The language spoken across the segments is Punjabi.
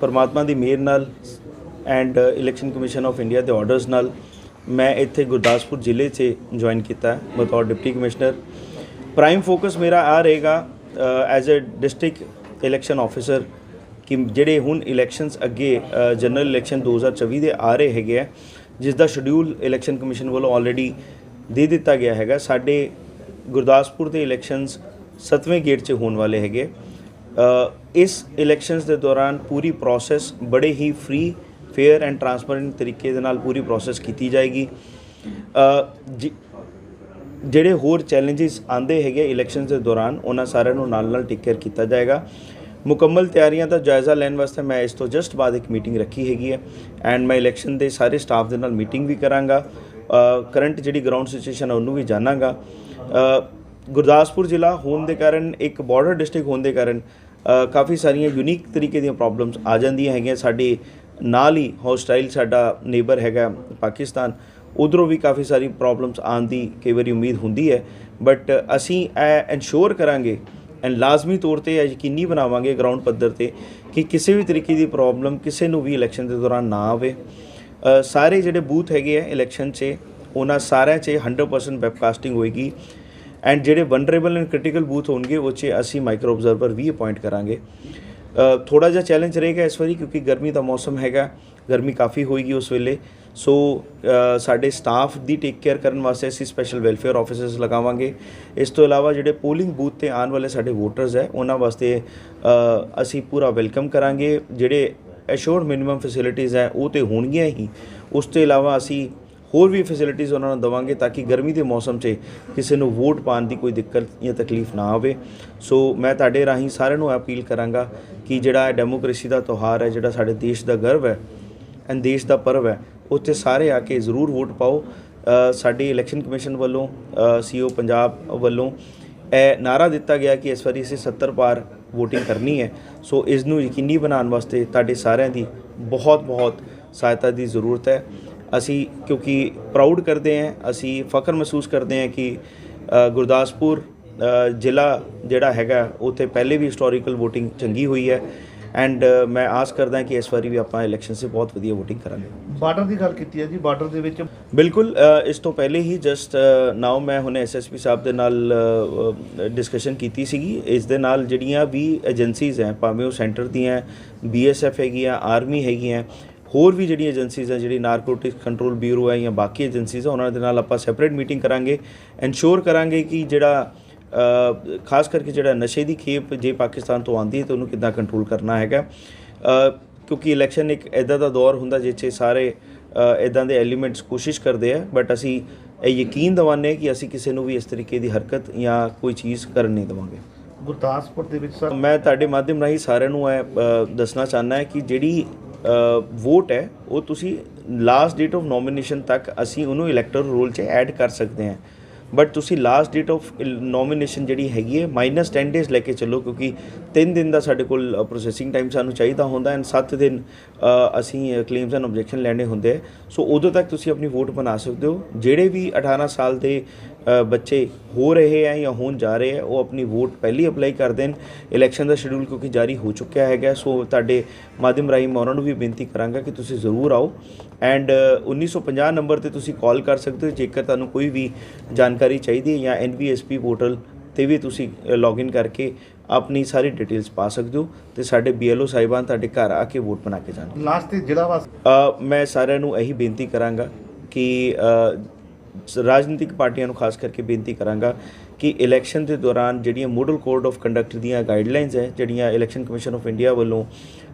ਪਰਮਾਤਮਾ ਦੀ ਮਿਹਰ ਨਾਲ and election commission of India ਦੇ ਆਰਡਰਸ ਨਾਲ ਮੈਂ ਇੱਥੇ ਗੁਰਦਾਸਪੁਰ ਜ਼ਿਲ੍ਹੇ 'ਚ ਜੁਆਇਨ ਕੀਤਾ ਹੈ ਬਤੌਰ ਡਿਪਟੀ ਕਮਿਸ਼ਨਰ ਪ੍ਰਾਈਮ ਫੋਕਸ ਮੇਰਾ ਆ ਰਹੇਗਾ as a district election officer ਕਿ ਜਿਹੜੇ ਹੁਣ ਇਲੈਕਸ਼ਨਸ ਅੱਗੇ ਜਨਰਲ ਇਲੈਕਸ਼ਨ 2024 ਦੇ ਆ ਰਹੇ ਹੈਗੇ ਆ, ਜਿਸ ਦਾ ਸ਼ਡਿਊਲ ਇਲੈਕਸ਼ਨ ਕਮਿਸ਼ਨ ਵੱਲੋਂ ਆਲਰੇਡੀ ਦੇ ਦਿੱਤਾ ਗਿਆ ਹੈਗਾ। ਸਾਡੇ ਗੁਰਦਾਸਪੁਰ ਦੇ ਇਲੈਕਸ਼ਨਸ 7ਵੇਂ ਗੇਟ 'ਚ ਹੋਣ ਵਾਲੇ ਹੈਗੇ। ਇਸ ਇਲੈਕਸ਼ਨਸ ਦੇ ਦੌਰਾਨ ਪੂਰੀ ਪ੍ਰੋਸੈਸ ਬੜੇ ਹੀ ਫ੍ਰੀ ਫੇਅਰ ਐਂਡ ਟਰਾਂਸਪੇਰੈਂਟ ਤਰੀਕੇ ਦੇ ਨਾਲ ਪੂਰੀ ਪ੍ਰੋਸੈਸ ਕੀਤੀ ਜਾਏਗੀ। ਅ, ਜਿਹੜੇ ਹੋਰ ਚੈਲੰਜਸ ਆਂਦੇ ਹੈਗੇ ਇਲੈਕਸ਼ਨਸ ਦੇ ਦੌਰਾਨ ਉਹਨਾਂ ਸਾਰਿਆਂ ਨੂੰ ਨਾਲ ਨਾਲ ਟੇਕ ਕੇਅਰ ਕੀਤਾ ਜਾਏਗਾ। ਮੁਕੰਮਲ ਤਿਆਰੀਆਂ ਦਾ ਜਾਇਜ਼ਾ ਲੈਣ ਵਾਸਤੇ ਮੈਂ ਇਸ ਤੋਂ ਜਸਟ ਬਾਅਦ ਇੱਕ ਮੀਟਿੰਗ ਰੱਖੀ ਹੈਗੀ ਹੈ ਐਂਡ ਮੈਂ ਇਲੈਕਸ਼ਨ ਦੇ ਸਾਰੇ ਸਟਾਫ ਦੇ ਨਾਲ ਮੀਟਿੰਗ ਵੀ ਕਰਾਂਗਾ। ਕਰੰਟ ਜਿਹੜੀ ਗਰਾਊਂਡ ਸਿਚੁਏਸ਼ਨ ਹੈ ਉਹਨੂੰ ਵੀ ਜਾਣਾਂਗਾ। ਗੁਰਦਾਸਪੁਰ ਜ਼ਿਲ੍ਹਾ ਹੋਣ ਦੇ ਕਾਰਨ, ਇੱਕ ਬਾਰਡਰ ਡਿਸਟ੍ਰਿਕਟ ਹੋਣ ਦੇ ਕਾਰਨ ਕਾਫੀ ਸਾਰੀਆਂ ਯੂਨੀਕ ਤਰੀਕੇ ਦੀਆਂ ਪ੍ਰੋਬਲਮਸ ਆ ਜਾਂਦੀਆਂ ਹੈਗੀਆਂ। ਸਾਡੇ ਨਾਲ ਹੀ ਹੌਸਟਾਈਲ ਸਾਡਾ ਨੇਬਰ ਹੈਗਾ ਪਾਕਿਸਤਾਨ, ਉਧਰੋਂ ਵੀ ਕਾਫੀ ਸਾਰੀ ਪ੍ਰੋਬਲਮਸ ਆਉਣ ਦੀ ਕਈ ਵਾਰੀ ਉਮੀਦ ਹੁੰਦੀ ਹੈ। ਬਟ ਅਸੀਂ ਇਹ ਇਨਸ਼ੋਰ ਕਰਾਂਗੇ ਐਂਡ ਲਾਜ਼ਮੀ ਤੌਰ ਤੇ ਇਹ ਯਕੀਨੀ ਬਣਾਵਾਂਗੇ ਗਰਾਊਂਡ ਪੱਧਰ ਤੇ ਕਿ ਕਿਸੇ ਵੀ ਤਰੀਕੇ ਦੀ ਪ੍ਰੋਬਲਮ ਕਿਸੇ ਨੂੰ ਵੀ ਇਲੈਕਸ਼ਨ ਦੇ ਦੌਰਾਨ ਨਾ ਆਵੇ। ਸਾਰੇ ਜਿਹੜੇ ਬੂਥ ਹੈਗੇ ਆ ਇਲੈਕਸ਼ਨ 'ਚ, ਉਹਨਾਂ ਸਾਰਿਆਂ 'ਚ 100% ਵੈਬਕਾਸਟਿੰਗ ਹੋਏਗੀ। ਐਂਡ ਜਿਹੜੇ ਵਨਰੇਬਲ ਐਂਡ ਕ੍ਰਿਟੀਕਲ ਬੂਥ ਹੋਣਗੇ, ਉਹ 'ਚ ਅਸੀਂ ਮਾਈਕਰੋ ਆਬਜ਼ਰਵਰ ਵੀ ਅਪਾਇੰਟ ਕਰਾਂਗੇ। ਥੋੜਾ ਜਿਹਾ ਚੈਲੰਜ ਰਹੇਗਾ ਇਸ ਵਾਰੀ, ਕਿਉਂਕਿ ਗਰਮੀ ਦਾ ਮੌਸਮ ਹੈਗਾ, ਗਰਮੀ ਕਾਫੀ ਹੋਏਗੀ ਉਸ ਵੇਲੇ। ਸੋ ਸਾਡੇ ਸਟਾਫ ਦੀ ਟੇਕ ਕੇਅਰ ਕਰਨ ਵਾਸਤੇ ਅਸੀਂ ਸਪੈਸ਼ਲ ਵੈਲਫੇਅਰ ਆਫਿਸਰਸ ਲਗਾਵਾਂਗੇ। ਇਸ ਤੋਂ ਇਲਾਵਾ ਜਿਹੜੇ ਪੋਲਿੰਗ ਬੂਥ ਤੇ ਆਉਣ ਵਾਲੇ ਸਾਡੇ ਵੋਟਰਸ ਹੈ, ਉਹਨਾਂ ਵਾਸਤੇ ਅਸੀਂ ਪੂਰਾ ਵੈਲਕਮ ਕਰਾਂਗੇ। ਜਿਹੜੇ ਐਸ਼ੋਰਡ ਮਿਨੀਮਮ ਫੈਸਿਲਿਟੀਜ਼ ਹੈ, ਉਹ ਤੇ ਹੋਣਗੀਆਂ ਹੀ। ਉਸ ਤੋਂ ਇਲਾਵਾ ਅਸੀਂ ਹੋਰ ਵੀ ਫੈਸਿਲਿਟੀਜ਼ ਉਹਨਾਂ ਨੂੰ ਦਵਾਂਗੇ ਤਾਂ ਕਿ ਗਰਮੀ ਦੇ ਮੌਸਮ 'ਚ ਕਿਸੇ ਨੂੰ ਵੋਟ ਪਾਉਣ ਦੀ ਕੋਈ ਦਿੱਕਤ ਜਾਂ ਤਕਲੀਫ ਨਾ ਆਵੇ। ਸੋ ਮੈਂ ਤੁਹਾਡੇ ਰਾਹੀਂ ਸਾਰਿਆਂ ਨੂੰ ਅਪੀਲ ਕਰਾਂਗਾ ਕਿ ਜਿਹੜਾ ਇਹ ਡੈਮੋਕ੍ਰੇਸੀ ਦਾ ਤਿਉਹਾਰ ਹੈ, ਜਿਹੜਾ ਸਾਡੇ ਦੇਸ਼ ਦਾ ਗਰਵ ਹੈ ਐਂਡ ਦੇਸ਼ ਦਾ ਪਰਵ ਹੈ, ਉੱਥੇ ਸਾਰੇ ਆ ਕੇ ਜ਼ਰੂਰ ਵੋਟ ਪਾਓ। ਸਾਡੀ ਇਲੈਕਸ਼ਨ ਕਮਿਸ਼ਨ ਵੱਲੋਂ ਸੀਓ ਪੰਜਾਬ ਵੱਲੋਂ ਇਹ ਨਾਰਾ ਦਿੱਤਾ ਗਿਆ ਕਿ ਇਸ ਵਾਰੀ ਅਸੀਂ 70 ਪਾਰ ਵੋਟਿੰਗ ਕਰਨੀ ਹੈ। ਸੋ ਇਸ ਨੂੰ ਯਕੀਨੀ ਬਣਾਉਣ ਵਾਸਤੇ ਤੁਹਾਡੇ ਸਾਰਿਆਂ ਦੀ ਬਹੁਤ ਬਹੁਤ ਸਹਾਇਤਾ ਦੀ ਜ਼ਰੂਰਤ ਹੈ। ਅਸੀਂ ਕਿਉਂਕਿ ਪ੍ਰਾਊਡ ਕਰਦੇ ਹਾਂ ਅਸੀਂ ਫਖਰ ਮਹਿਸੂਸ ਕਰਦੇ ਹਾਂ ਕਿ ਗੁਰਦਾਸਪੁਰ ਜ਼ਿਲ੍ਹਾ ਜਿਹੜਾ ਹੈਗਾ ਉੱਥੇ ਪਹਿਲੇ ਵੀ ਹਿਸਟੋਰੀਕਲ VOTING ਚੰਗੀ ਹੋਈ ਹੈ ਐਂਡ ਮੈਂ ਆਸ ਕਰਦਾ ਕਿ ਇਸ ਵਾਰੀ ਵੀ ਆਪਾਂ ਇਲੈਕਸ਼ਨ 'ਚ ਬਹੁਤ ਵਧੀਆ VOTING ਕਰਾਂਗੇ। ਬਾਰਡਰ ਦੀ ਗੱਲ ਕੀਤੀ ਹੈ ਜੀ ਬਾਰਡਰ ਦੇ ਵਿੱਚ ਬਿਲਕੁਲ ਇਸ ਤੋਂ ਪਹਿਲੇ ਹੀ ਜਸਟ ਨਾਓ ਮੈਂ ਹੁਣੇ ਐਸਐਸਪੀ ਸਾਹਿਬ ਦੇ ਨਾਲ ਡਿਸਕਸ਼ਨ ਕੀਤੀ ਸੀਗੀ। ਇਸ ਦੇ ਨਾਲ ਜਿਹੜੀਆਂ ਵੀ ਏਜੰਸੀਜ਼ ਹੈ ਭਾਵੇਂ ਉਹ ਸੈਂਟਰ ਦੀਆਂ ਬੀਐਸਐਫ ਹੈਗੀਆਂ ਆਰਮੀ ਹੈਗੀਆਂ ਹੋਰ ਵੀ ਜਿਹੜੀਆਂ ਏਜੰਸੀਜ਼ ਹੈ ਜਿਹੜੀ ਨਾਰਕੋਟਿਕ ਕੰਟਰੋਲ ਬਿਊਰੋ ਹੈ ਜਾਂ ਬਾਕੀ ਏਜੰਸੀਜ਼ ਹੈ ਉਹਨਾਂ ਦੇ ਨਾਲ ਆਪਾਂ ਸੈਪਰੇਟ ਮੀਟਿੰਗ ਕਰਾਂਗੇ ਇਨਸ਼ੋਰ ਕਰਾਂਗੇ ਕਿ ਜਿਹੜਾ ਖਾਸ ਕਰਕੇ ਜਿਹੜਾ ਨਸ਼ੇ ਦੀ ਖੇਪ ਜੇ ਪਾਕਿਸਤਾਨ ਤੋਂ ਆਉਂਦੀ ਹੈ ਤਾਂ ਉਹਨੂੰ ਕਿੱਦਾਂ ਕੰਟਰੋਲ ਕਰਨਾ ਹੈਗਾ। ਕਿਉਂਕਿ ਇਲੈਕਸ਼ਨ ਇੱਕ ਐਦਾਂ ਦਾ ਦੌਰ ਹੁੰਦਾ ਜਿਸ 'ਚ ਸਾਰੇ ਇਦਾਂ ਦੇ ਐਲੀਮੈਂਟਸ ਕੋਸ਼ਿਸ਼ ਕਰਦੇ ਆ ਬਟ ਅਸੀਂ ਇਹ ਯਕੀਨ ਦਿਵਾਉਂਦੇ ਕਿ ਅਸੀਂ ਕਿਸੇ ਨੂੰ ਵੀ ਇਸ ਤਰੀਕੇ ਦੀ ਹਰਕਤ ਜਾਂ ਕੋਈ ਚੀਜ਼ ਕਰਨ ਨਹੀਂ ਦੇਵਾਂਗੇ। ਗੁਰਦਾਸਪੁਰ ਦੇ ਵਿੱਚ ਸਰ ਮੈਂ ਤੁਹਾਡੇ ਮਾਧਿਅਮ ਰਾਹੀਂ ਸਾਰਿਆਂ ਨੂੰ ਇਹ ਦੱਸਣਾ ਚਾਹੁੰਦਾ ਹੈ ਕਿ ਜਿਹੜੀ ਵੋਟ ਹੈ, ਉਹ ਤੁਸੀਂ ਲਾਸਟ ਡੇਟ ਆਫ ਨੋਮੀਨੇਸ਼ਨ ਤੱਕ ਅਸੀਂ ਉਹਨੂੰ ਇਲੈਕਟਰ ਰੋਲ 'ਚ ਐਡ ਕਰ ਸਕਦੇ ਹਾਂ। ਬਟ ਤੁਸੀਂ ਲਾਸਟ ਡੇਟ ਆਫ ਨੋਮੀਨੇਸ਼ਨ ਜਿਹੜੀ ਹੈਗੀ ਹੈ ਮਾਈਨਸ 10 ਡੇਜ਼ ਲੈ ਕੇ ਚੱਲੋ, ਕਿਉਂਕਿ 3 ਦਿਨ ਦਾ ਸਾਡੇ ਕੋਲ ਪ੍ਰੋਸੈਸਿੰਗ ਟਾਈਮ ਸਾਨੂੰ ਚਾਹੀਦਾ ਹੁੰਦਾ ਐਂਡ 7 ਦਿਨ ਅਸੀਂ ਕਲੇਮਸ ਐਂਡ ਆਬਜੈਕਸ਼ਨ ਲੈਣੇ ਹੁੰਦੇ ਆ। ਸੋ ਉਦੋਂ ਤੱਕ ਤੁਸੀਂ ਆਪਣੀ ਵੋਟ ਬਣਾ ਸਕਦੇ ਹੋ। ਜਿਹੜੇ ਵੀ 18 ਸਾਲ ਦੇ ਬੱਚੇ ਹੋ ਰਹੇ ਆ ਜਾਂ ਹੋਣ ਜਾ ਰਹੇ ਆ ਉਹ ਆਪਣੀ ਵੋਟ ਪਹਿਲੀ ਅਪਲਾਈ ਕਰ ਦੇਣ ਇਲੈਕਸ਼ਨ ਦਾ ਸ਼ਡਿਊਲ ਕਿਉਂਕਿ ਜਾਰੀ ਹੋ ਚੁੱਕਿਆ ਹੈਗਾ ਸੋ ਤੁਹਾਡੇ ਮਾਧਿਅਮ ਰਾਹੀਂ ਮੈਂ ਉਹਨਾਂ ਨੂੰ ਵੀ ਬੇਨਤੀ ਕਰਾਂਗਾ ਕਿ ਤੁਸੀਂ ਜ਼ਰੂਰ ਆਓ। ਐਂਡ 1950 ਨੰਬਰ ਤੇ ਤੁਸੀਂ ਕਾਲ ਕਰ ਸਕਦੇ ਹੋ ਜੇਕਰ ਤੁਹਾਨੂੰ ਕੋਈ ਵੀ ਜਾਣਕਾਰੀ ਚਾਹੀਦੀ ਹੈ ਜਾਂ ਐਨਵੀਐਸਪੀ ਪੋਰਟਲ ਤੇ ਵੀ ਤੁਸੀਂ ਲੌਗਇਨ ਕਰਕੇ ਆਪਣੀ ਸਾਰੀ ਡਿਟੇਲਸ ਪਾ ਸਕਦੇ ਹੋ ਤੇ ਸਾਡੇ ਬੀਐਲਓ ਸਾਹਿਬਾਨ ਤੁਹਾਡੇ ਘਰ ਆ ਕੇ ਵੋਟ ਬਣਾ ਕੇ ਜਾਣਗੇ। ਲਾਸਟ ਤੇ ਜ਼ਿਲ੍ਹਾ ਵਾਸ ਮੈਂ ਸਾਰਿਆਂ ਨੂੰ ਇਹੀ ਬੇਨਤੀ ਕਰਾਂਗਾ ਕਿ ਰਾਜਨੀਤਿਕ ਪਾਰਟੀਆਂ ਨੂੰ ਖਾਸ ਕਰਕੇ ਬੇਨਤੀ ਕਰਾਂਗਾ ਕਿ ਇਲੈਕਸ਼ਨ ਦੇ ਦੌਰਾਨ ਜਿਹੜੀਆਂ ਮੋਡਲ ਕੋਡ ਆਫ ਕੰਡਕਟ ਦੀਆਂ ਗਾਈਡਲਾਈਨਸ ਹੈ, ਜਿਹੜੀਆਂ ਇਲੈਕਸ਼ਨ ਕਮਿਸ਼ਨ ਆਫ ਇੰਡੀਆ ਵੱਲੋਂ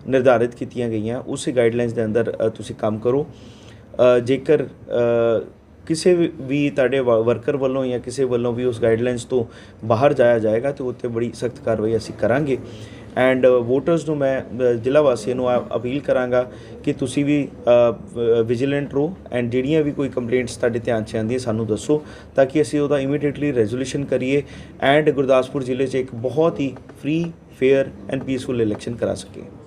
ਨਿਰਧਾਰਿਤ ਕੀਤੀਆਂ ਗਈਆਂ, ਉਸੇ ਗਾਈਡਲਾਈਨਸ ਦੇ ਅੰਦਰ ਤੁਸੀਂ ਕੰਮ ਕਰੋ। ਜੇਕਰ ਕਿਸੇ ਵੀ- ਵੀ ਤੁਹਾਡੇ ਵਰਕਰ ਵੱਲੋਂ ਜਾਂ ਕਿਸੇ ਵੱਲੋਂ ਵੀ ਉਸ ਗਾਈਡਲਾਈਨਸ ਤੋਂ ਬਾਹਰ ਜਾਇਆ ਜਾਏਗਾ, ਤੇ ਉੱਤੇ ਬੜੀ ਸਖਤ ਕਾਰਵਾਈ ਅਸੀਂ ਕਰਾਂਗੇ। ਐਂਡ ਵੋਟਰਸ uh, ਨੂੰ ਮੈਂ ਜ਼ਿਲ੍ਹਾ ਵਾਸੀਆਂ ਨੂੰ ਅਪੀਲ ਕਰਾਂਗਾ ਕਿ ਤੁਸੀਂ ਵੀ ਵਿਜੀਲੈਂਟ ਰਹੋ ਐਂਡ ਜਿਹੜੀਆਂ ਵੀ ਕੋਈ ਕੰਪਲੇਂਟਸ ਤੁਹਾਡੇ ਧਿਆਨ 'ਚ ਆਉਂਦੀਆਂ ਸਾਨੂੰ ਦੱਸੋ ਤਾਂ ਕਿ ਅਸੀਂ ਉਹਦਾ ਇਮੀਡੀਏਟਲੀ ਰੈਜ਼ੋਲੂਸ਼ਨ ਕਰੀਏ ਐਂਡ ਗੁਰਦਾਸਪੁਰ ਜ਼ਿਲ੍ਹੇ 'ਚ ਇੱਕ ਬਹੁਤ ਹੀ free fair and peaceful election ਕਰਾ ਸਕੀਏ।